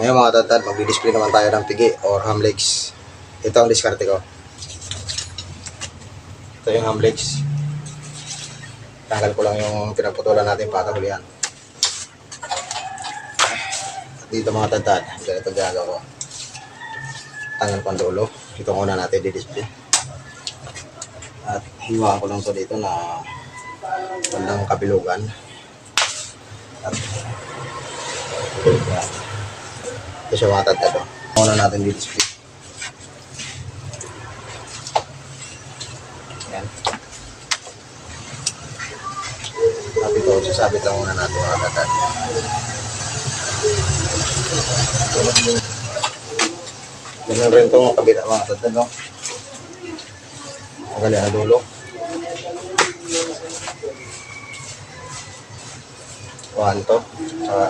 Ngayon mga tatad, magdi-display naman tayo ng pigi or ham legs. Ito ang diskarte ko. Ito yung ham legs. Tanggal ko lang yung pinagputulan natin para hulihan. Dito mga tatad, ganito ginagawa ko. Tanggal ko ang dulo. Ito muna natin di-display. At hiwaan ko lang to dito na bandang kabilugan. At yan. Ito siya mga tatad. oh. Muna natin di-display. Yan. At ito, lang muna natin mga tatad. Ganun rin itong kabila mga? Ang galing na dulo. Kuhan to. Saka